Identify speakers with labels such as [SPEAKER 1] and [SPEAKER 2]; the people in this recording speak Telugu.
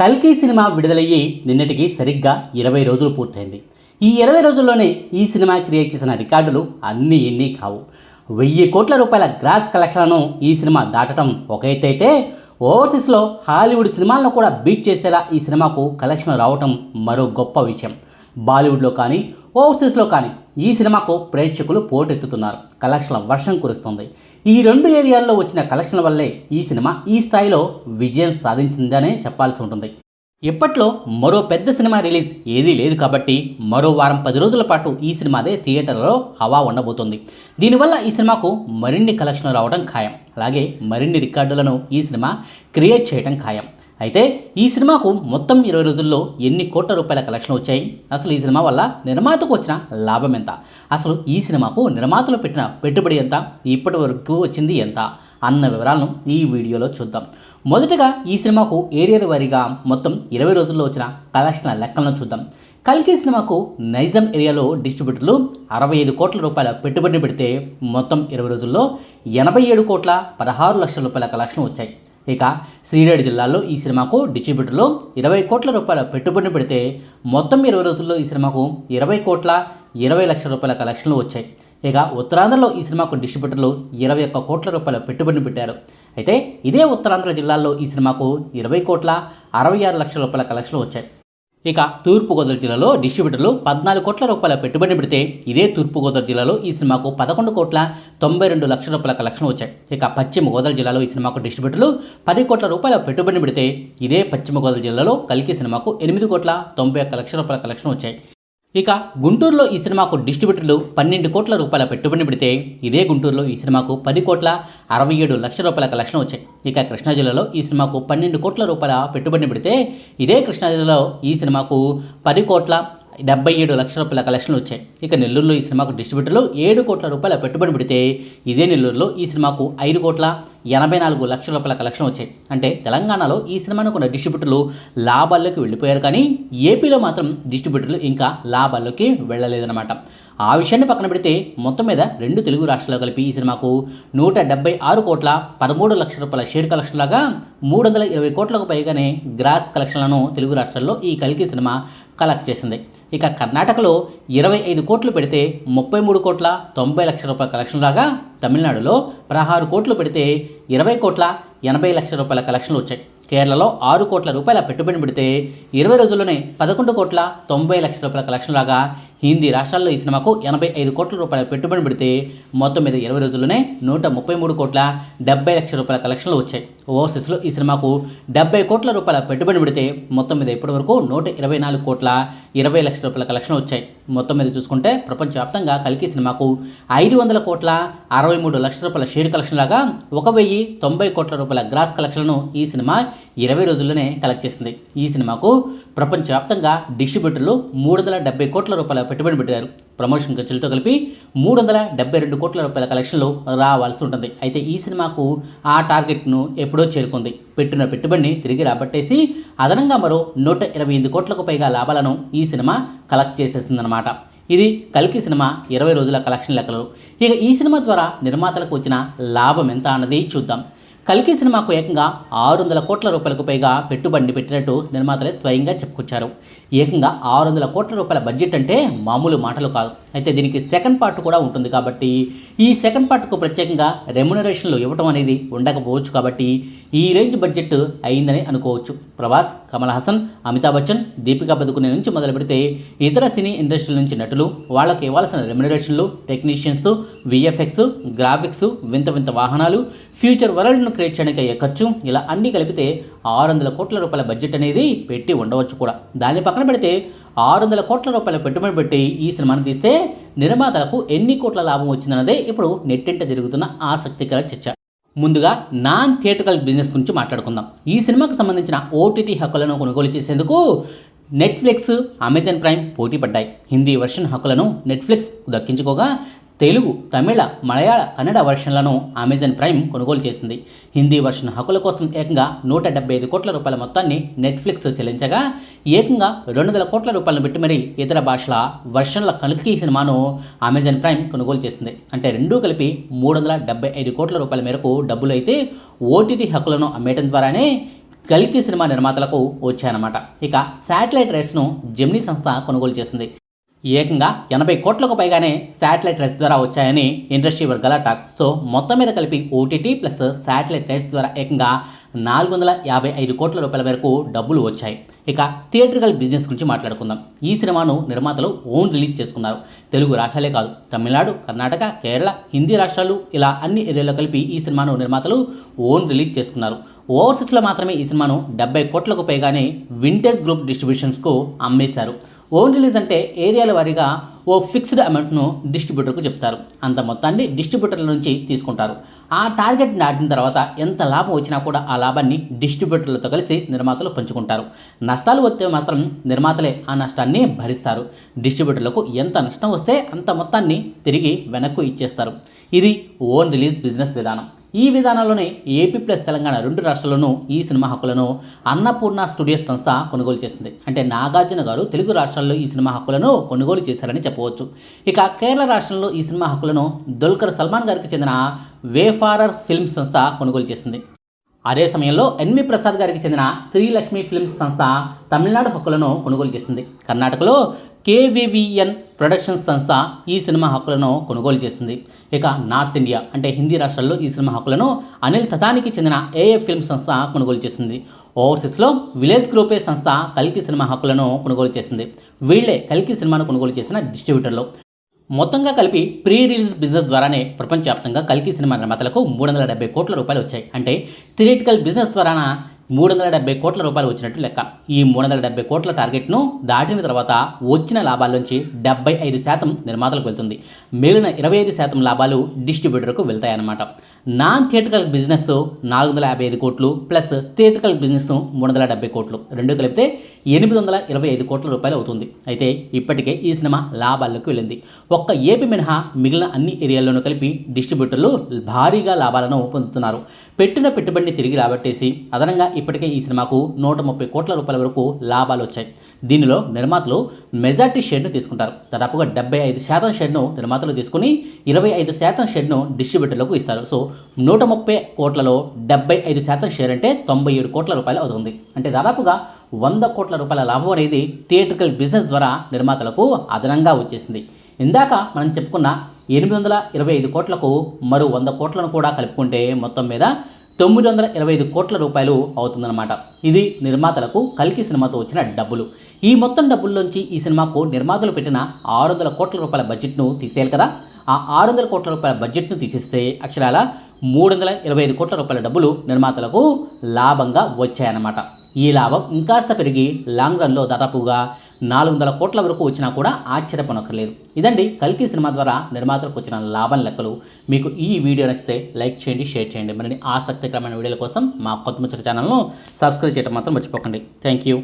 [SPEAKER 1] కల్కి సినిమా విడుదలయ్యి నిన్నటికి సరిగ్గా ఇరవై రోజులు పూర్తయింది. ఈ ఇరవై రోజుల్లోనే ఈ సినిమా క్రియేట్ చేసిన రికార్డులు అన్నీ ఎన్ని కావు. వెయ్యి కోట్ల రూపాయల గ్రాస్ కలెక్షన్లను ఈ సినిమా దాటడం ఒక ఎత్తు అయితే ఓవర్సీస్లో హాలీవుడ్ సినిమాలను కూడా బీట్ చేసేలా ఈ సినిమాకు కలెక్షన్ రావటం మరో గొప్ప విషయం. బాలీవుడ్లో కానీ ఓవర్సీస్లో కానీ ఈ సినిమాకు ప్రేక్షకులు పోటెత్తుతున్నారు. కలెక్షన్ల వర్షం కురుస్తుంది. ఈ రెండు ఏరియాల్లో వచ్చిన కలెక్షన్ల వల్లే ఈ సినిమా ఈ స్థాయిలో విజయం సాధించిందనే చెప్పాల్సి ఉంటుంది. ఇప్పట్లో మరో పెద్ద సినిమా రిలీజ్ ఏదీ లేదు కాబట్టి మరో వారం పది రోజుల పాటు ఈ సినిమాదే థియేటర్లలో హవా ఉండబోతుంది. దీనివల్ల ఈ సినిమాకు మరిన్ని కలెక్షన్లు రావడం ఖాయం. అలాగే మరిన్ని రికార్డులను ఈ సినిమా క్రియేట్ చేయడం ఖాయం. అయితే ఈ సినిమాకు మొత్తం ఇరవై రోజుల్లో ఎన్ని కోట్ల రూపాయల కలెక్షన్ వచ్చాయి? అసలు ఈ సినిమా వల్ల నిర్మాతకు వచ్చిన లాభం ఎంత? అసలు ఈ సినిమాకు నిర్మాతలు పెట్టిన పెట్టుబడి ఎంత? ఇప్పటి వరకు వచ్చింది ఎంత? అన్న వివరాలను ఈ వీడియోలో చూద్దాం. మొదటగా ఈ సినిమాకు ఏరియర్ వారీగా మొత్తం ఇరవై రోజుల్లో వచ్చిన కలెక్షన్ల లెక్కలను చూద్దాం. కల్కి సినిమాకు నైజాం ఏరియాలో డిస్ట్రిబ్యూటర్లు అరవై ఐదు కోట్ల రూపాయల పెట్టుబడిని పెడితే మొత్తం ఇరవై రోజుల్లో ఎనభై ఏడు కోట్ల పదహారు లక్షల రూపాయల కలెక్షన్ వచ్చాయి. ఇక శ్రీరేడు జిల్లాలో ఈ సినిమాకు డిస్ట్రిబ్యూటర్లు ఇరవై కోట్ల రూపాయల పెట్టుబడిని పెడితే మొత్తం ఇరవై రోజుల్లో ఈ సినిమాకు ఇరవై కోట్ల ఇరవై లక్షల రూపాయల కలెక్షన్లు వచ్చాయి. ఇక ఉత్తరాంధ్రలో ఈ సినిమాకు డిస్ట్రిబ్యూటర్లు ఇరవై ఒక్క కోట్ల రూపాయల పెట్టుబడిని పెట్టారు. అయితే ఇదే ఉత్తరాంధ్ర జిల్లాల్లో ఈ సినిమాకు ఇరవై కోట్ల అరవై ఆరు లక్షల రూపాయల కలెక్షన్లు వచ్చాయి. ఇక తూర్పుగోదావరి జిల్లాలో డిస్ట్రిబ్యూటర్లు పద్నాలుగు కోట్ల రూపాయల పెట్టుబడి పెడితే ఇదే తూర్పుగోదావరి జిల్లాలో ఈ సినిమాకు పదకొండు కోట్ల తొంభై రెండు లక్షల రూపాయల కలెక్షన్ వచ్చాయి. ఇక పశ్చిమ గోదావరి జిల్లాలో ఈ సినిమాకు డిస్ట్రిబ్యూటర్లు పది కోట్ల రూపాయల పెట్టుబడి పెడితే ఇదే పశ్చిమ గోదావరి జిల్లాలో కలికి సినిమాకు ఎనిమిది కోట్ల తొంభై ఒక్క లక్షల రూపాయల కలెక్షన్ వచ్చాయి. ఇక గుంటూరులో ఈ సినిమాకు డిస్ట్రిబ్యూటర్లు పన్నెండు కోట్ల రూపాయల పెట్టుబడి పెడితే ఇదే గుంటూరులో ఈ సినిమాకు పది కోట్ల అరవై ఏడు లక్షల రూపాయల కలెక్షన్ వచ్చాయి. ఇక కృష్ణా జిల్లాలో ఈ సినిమాకు పన్నెండు కోట్ల రూపాయల పెట్టుబడిని పెడితే ఇదే కృష్ణా జిల్లాలో ఈ సినిమాకు పది కోట్ల డెబ్బై ఏడు లక్షల రూపాయల కలెక్షన్లు వచ్చాయి. ఇక నెల్లూరులో ఈ సినిమాకు డిస్ట్రిబ్యూటర్లు ఏడు కోట్ల రూపాయల పెట్టుబడి పెడితే ఇదే నెల్లూరులో ఈ సినిమాకు ఐదు కోట్ల ఎనభై నాలుగు లక్షల రూపాయల కలెక్షన్ వచ్చాయి. అంటే తెలంగాణలో ఈ సినిమాను కొన్న డిస్ట్రిబ్యూటర్లు లాభాల్లోకి వెళ్ళిపోయారు కానీ ఏపీలో మాత్రం డిస్ట్రిబ్యూటర్లు ఇంకా లాభాల్లోకి వెళ్ళలేదన్నమాట. ఆ విషయాన్ని పక్కన పెడితే మొత్తం మీద రెండు తెలుగు రాష్ట్రాలు కలిపి ఈ సినిమాకు నూట డెబ్బై ఆరు కోట్ల పదమూడు లక్షల రూపాయల షేర్ కలెక్షన్ లాగా మూడు వందల ఇరవై కోట్లకు పైగానే గ్రాస్ కలెక్షన్లను తెలుగు రాష్ట్రాల్లో ఈ కలికి సినిమా కలెక్ట్ చేసింది. ఇక కర్ణాటకలో ఇరవై ఐదు కోట్లు పెడితే ముప్పై మూడు కోట్ల తొంభై లక్షల రూపాయల కలెక్షన్ రాగా తమిళనాడులో పదహారు కోట్లు పెడితే ఇరవై కోట్ల ఎనభై లక్షల రూపాయల కలెక్షన్లు వచ్చాయి. కేరళలో ఆరు కోట్ల రూపాయల పెట్టుబడి పెడితే ఇరవై రోజుల్లోనే పదకొండు కోట్ల తొంభై లక్షల రూపాయల కలెక్షన్ రాగా హిందీ రాష్ట్రాల్లో ఈ సినిమాకు ఎనభై ఐదు కోట్ల రూపాయల పెట్టుబడి పెడితే మొత్తం మీద ఇరవై రోజుల్లోనే నూట ముప్పై మూడు కోట్ల డెబ్బై లక్షల రూపాయల కలెక్షన్లు వచ్చాయి. ఓవర్సీస్లో ఈ సినిమాకు డెబ్బై కోట్ల రూపాయల పెట్టుబడి పెడితే మొత్తం మీద ఇప్పటి వరకు నూట ఇరవై నాలుగు కోట్ల ఇరవై లక్షల రూపాయల కలెక్షన్ వచ్చాయి. మొత్తం మీద చూసుకుంటే ప్రపంచవ్యాప్తంగా కలికి సినిమాకు ఐదు వందల కోట్ల అరవై మూడు లక్షల రూపాయల షేర్ కలెక్షన్ లాగా ఒక వెయ్యి తొంభై కోట్ల రూపాయల గ్రాస్ కలెక్షన్లను ఈ సినిమా ఇరవై రోజుల్లోనే కలెక్ట్ చేసింది. ఈ సినిమాకు ప్రపంచవ్యాప్తంగా డిస్ట్రిబ్యూటర్లు మూడు వందల డెబ్బై కోట్ల రూపాయల పెట్టుబడి పెట్టారు. ప్రమోషన్ ఖర్చులతో కలిపి మూడు వందల డెబ్బై రెండు కోట్ల రూపాయల కలెక్షన్లు రావాల్సి ఉంటుంది. అయితే ఈ సినిమాకు ఆ టార్గెట్ను ఎప్పుడో చేరుకుంది. పెట్టిన పెట్టుబడిని తిరిగి రాబట్టేసి అదనంగా మరో నూట ఇరవై ఎనిమిది కోట్లకు పైగా లాభాలను ఈ సినిమా కలెక్ట్ చేసేసిందనమాట ఇది కల్కి సినిమా ఇరవై రోజుల కలెక్షన్ లెక్కలు. ఇక ఈ సినిమా ద్వారా నిర్మాతలకు వచ్చిన లాభం ఎంత అన్నది చూద్దాం. కల్కి సినిమాకు ఏకంగా ఆరు వందల కోట్ల రూపాయలకు పైగా పెట్టుబడిని పెట్టినట్టు నిర్మాతలే స్వయంగా చెప్పుకొచ్చారు. ఏకంగా ఆరు వందల కోట్ల రూపాయల బడ్జెట్ అంటే మామూలు మాటలు కాదు. అయితే దీనికి సెకండ్ పార్ట్ కూడా ఉంటుంది కాబట్టి ఈ సెకండ్ పార్ట్కు ప్రత్యేకంగా రెమ్యునరేషన్లు ఇవ్వటం అనేది ఉండకపోవచ్చు కాబట్టి ఈ రేంజ్ బడ్జెట్ అయిందని అనుకోవచ్చు. ప్రభాస్ కమల్ హాసన్ అమితాబ్ బచ్చన్ దీపికా పదుకునే నుంచి మొదలు పెడితే ఇతర సినీ ఇండస్ట్రీల నుంచి నటులు వాళ్ళకి ఇవ్వాల్సిన రెమ్యునరేషన్లు టెక్నీషియన్స్ విఎఫ్ఎక్స్ గ్రాఫిక్స్ వింత వింత వాహనాలు ఫ్యూచర్ వరల్డ్ను క్రియేట్ చేయడానికి అయ్యే ఖర్చు ఇలా అన్నీ కలిపితే ఆరు వందల కోట్ల రూపాయల బడ్జెట్ అనేది పెట్టి ఉండవచ్చు కూడా. దాన్ని పక్కన పెడితే ఆరు వందల కోట్ల రూపాయల పెట్టుబడి పెట్టి ఈ సినిమాను తీస్తే నిర్మాతలకు ఎన్ని కోట్ల లాభం వచ్చిందన్నదే ఇప్పుడు నెట్టింట జరుగుతున్న ఆసక్తికర చర్చ. ముందుగా నాన్ థియేటికల్ బిజినెస్ గురించి మాట్లాడుకుందాం. ఈ సినిమాకు సంబంధించిన ఓటీటీ హక్కులను కొనుగోలు చేసేందుకు నెట్ఫ్లిక్స్ అమెజాన్ ప్రైమ్ పోటీ పడ్డాయి హిందీ వెర్షన్ హక్కులను నెట్ఫ్లిక్స్ దక్కించుకోగా తెలుగు తమిళ మలయాళ కన్నడ వర్షన్లను అమెజాన్ ప్రైమ్ కొనుగోలు చేసింది. హిందీ వర్షన్ హక్కుల కోసం ఏకంగా నూట డెబ్బై ఐదు కోట్ల రూపాయల మొత్తాన్ని నెట్ఫ్లిక్స్ చెల్లించగా ఏకంగా రెండు వందల కోట్ల రూపాయలను పెట్టి మరీ ఇతర భాషల వర్షన్ల కలికి సినిమాను అమెజాన్ ప్రైమ్ కొనుగోలు చేసింది. అంటే రెండూ కలిపి మూడు వందల డెబ్బై ఐదు కోట్ల రూపాయల మేరకు డబ్బులు అయితే ఓటీటీ హక్కులను అమ్మేయడం ద్వారానే కల్కి సినిమా నిర్మాతలకు వచ్చాయన్నమాట. ఇక శాటిలైట్ రైట్స్ను జెమ్నీ సంస్థ కొనుగోలు చేసింది. ఏకంగా ఎనభై కోట్లకు పైగానే శాటిలైట్ రైట్స్ ద్వారా వచ్చాయని ఇండస్ట్రీ వర్గాల టాక్. సో మొత్తం మీద కలిపి ఓటీటీ ప్లస్ శాటిలైట్ రైట్స్ ద్వారా ఏకంగా నాలుగు వందల యాభై ఐదు కోట్ల రూపాయల వరకు డబ్బులు వచ్చాయి. ఇక థియేట్రికల్ బిజినెస్ గురించి మాట్లాడుకుందాం. ఈ సినిమాను నిర్మాతలు ఓన్ రిలీజ్ చేసుకున్నారు. తెలుగు రాష్ట్రాలే కాదు తమిళనాడు కర్ణాటక కేరళ హిందీ రాష్ట్రాలు ఇలా అన్ని ఏరియాలో కలిపి ఈ సినిమాను నిర్మాతలు ఓన్ రిలీజ్ చేసుకున్నారు. ఓవర్సీస్లో మాత్రమే ఈ సినిమాను డెబ్బై కోట్లకు పైగానే వింటేజ్ గ్రూప్ డిస్ట్రిబ్యూషన్స్కు అమ్మేశారు. ఓన్ రిలీజ్ అంటే ఏరియాల వారీగా ఓ ఫిక్స్డ్ అమౌంట్ను డిస్ట్రిబ్యూటర్కు చెప్తారు. అంత మొత్తాన్ని డిస్ట్రిబ్యూటర్ల నుంచి తీసుకుంటారు. ఆ టార్గెట్ దాటిన తర్వాత ఎంత లాభం వచ్చినా కూడా ఆ లాభాన్ని డిస్ట్రిబ్యూటర్లతో కలిసి నిర్మాతలు పంచుకుంటారు. నష్టాలు వస్తే మాత్రం నిర్మాతలే ఆ నష్టాన్ని భరిస్తారు. డిస్ట్రిబ్యూటర్లకు ఎంత నష్టం వస్తే అంత మొత్తాన్ని తిరిగి వెనక్కు ఇచ్చేస్తారు. ఇది ఓన్ రిలీజ్ బిజినెస్ విధానం. ఈ విధానంలోనే ఏపీ ప్లస్ తెలంగాణ రెండు రాష్ట్రాల్లోనూ ఈ సినిమా హక్కులను అన్నపూర్ణ స్టూడియోస్ సంస్థ కొనుగోలు చేసింది. అంటే నాగార్జున గారు తెలుగు రాష్ట్రాల్లో ఈ సినిమా హక్కులను కొనుగోలు చేశారని చెప్పవచ్చు. ఇక కేరళ రాష్ట్రంలో ఈ సినిమా హక్కులను దుల్కర్ సల్మాన్ గారికి చెందిన వేఫారర్ ఫిల్మ్స్ సంస్థ కొనుగోలు చేసింది. అదే సమయంలో ఎన్వి ప్రసాద్ గారికి చెందిన శ్రీలక్ష్మి ఫిల్మ్స్ సంస్థ తమిళనాడు హక్కులను కొనుగోలు చేసింది. కర్ణాటకలో కేవీవీఎన్ ప్రొడక్షన్స్ సంస్థ ఈ సినిమా హక్కులను కొనుగోలు చేసింది. ఇక నార్త్ ఇండియా అంటే హిందీ రాష్ట్రాల్లో ఈ సినిమా హక్కులను అనిల్ తతానికి చెందిన ఏఏ ఫిల్మ్ సంస్థ కొనుగోలు చేసింది. ఓవర్సీస్లో విలేజ్ గ్రూపే సంస్థ కల్కి సినిమా హక్కులను కొనుగోలు చేసింది. వీళ్ళే కల్కి సినిమాను కొనుగోలు చేసిన డిస్ట్రిబ్యూటర్లు. మొత్తంగా కలిపి ప్రీ రిలీజ్ బిజినెస్ ద్వారానే ప్రపంచవ్యాప్తంగా కల్కి సినిమా నిర్మాతలకు మూడు వందల డెబ్బై కోట్ల రూపాయలు వచ్చాయి. అంటే థియేటికల్ బిజినెస్ ద్వారాన మూడు వందల డెబ్బై కోట్ల రూపాయలు వచ్చినట్టు లెక్క. ఈ మూడు వందల డెబ్బై కోట్ల టార్గెట్ను దాటిన తర్వాత వచ్చిన లాభాల నుంచి డెబ్బై ఐదు శాతం నిర్మాతలకు వెళ్తుంది. మిగిలిన ఇరవై ఐదు శాతం లాభాలు డిస్ట్రిబ్యూటర్కు వెళ్తాయన్నమాట. నాన్ థియేటికల్ బిజినెస్ నాలుగు వందల యాభై ఐదు కోట్లు ప్లస్ థియేటికల్ బిజినెస్ మూడు వందల డెబ్బై కోట్లు. రెండు కలిపితే ఎనిమిది వందల ఇరవై ఐదు కోట్ల రూపాయలు అవుతుంది. అయితే ఇప్పటికే ఈ సినిమా లాభాల్లోకి వెళ్ళింది. ఒక్క ఏపీ మినహా మిగిలిన అన్ని ఏరియాల్లోనూ కలిపి డిస్ట్రిబ్యూటర్లు భారీగా లాభాలను పొందుతున్నారు. పెట్టిన పెట్టుబడిని తిరిగి రాబట్టేసి అదనంగా ఇప్పటికే ఈ సినిమాకు నూట ముప్పై కోట్ల రూపాయల వరకు లాభాలు వచ్చాయి. దీనిలో నిర్మాతలు మెజార్టీ షేర్ను తీసుకుంటారు. దాదాపుగా డెబ్బై ఐదు శాతం షేర్ను నిర్మాతలు తీసుకుని ఇరవై ఐదు శాతం షేర్ను డిస్ట్రిబ్యూటర్లకు ఇస్తారు. సో నూట ముప్పై కోట్లలో డెబ్బై ఐదు శాతం షేర్ అంటే తొంభై ఏడు కోట్ల రూపాయలు అవుతుంది. అంటే దాదాపుగా వంద కోట్ల రూపాయల లాభం అనేది థియేట్రికల్ బిజినెస్ ద్వారా నిర్మాతలకు అదనంగా వచ్చేసింది. ఇందాక మనం చెప్పుకున్న ఎనిమిది వందల ఇరవై ఐదు కోట్లకు మరో వంద కోట్లను కూడా కలుపుకుంటే మొత్తం మీద తొమ్మిది వందల ఇరవై ఐదు కోట్ల రూపాయలు అవుతుందన్నమాట. ఇది నిర్మాతలకు కల్కి సినిమాతో వచ్చిన డబ్బులు. ఈ మొత్తం డబ్బుల్లోంచి ఈ సినిమాకు నిర్మాతలు పెట్టిన ఆరు వందల కోట్ల రూపాయల బడ్జెట్ను తీసేయాలి కదా. ఆ ఆరు వందల కోట్ల రూపాయల బడ్జెట్ను తీసేస్తే అక్షరాల మూడు వందల ఇరవై ఐదు కోట్ల రూపాయల డబ్బులు నిర్మాతలకు లాభంగా వచ్చాయన్నమాట. ఈ లాభం ఇంకాస్త పెరిగి లాంగ్ రన్లో దాదాపుగా నాలుగు వందల కోట్ల వరకు వచ్చినా కూడా ఆశ్చర్యపనక్కర్లేదు. ఇదండి కల్కి సినిమా ద్వారా నిర్మాతలకు వచ్చిన లాభం లెక్కలు. మీకు ఈ వీడియో నచ్చితే లైక్ చేయండి షేర్ చేయండి. మరిన్ని ఆసక్తికరమైన వీడియోల కోసం మా కొత్త ముచ్చట ఛానల్ను సబ్స్క్రైబ్ చేయడం మాత్రం మర్చిపోకండి. Thank you.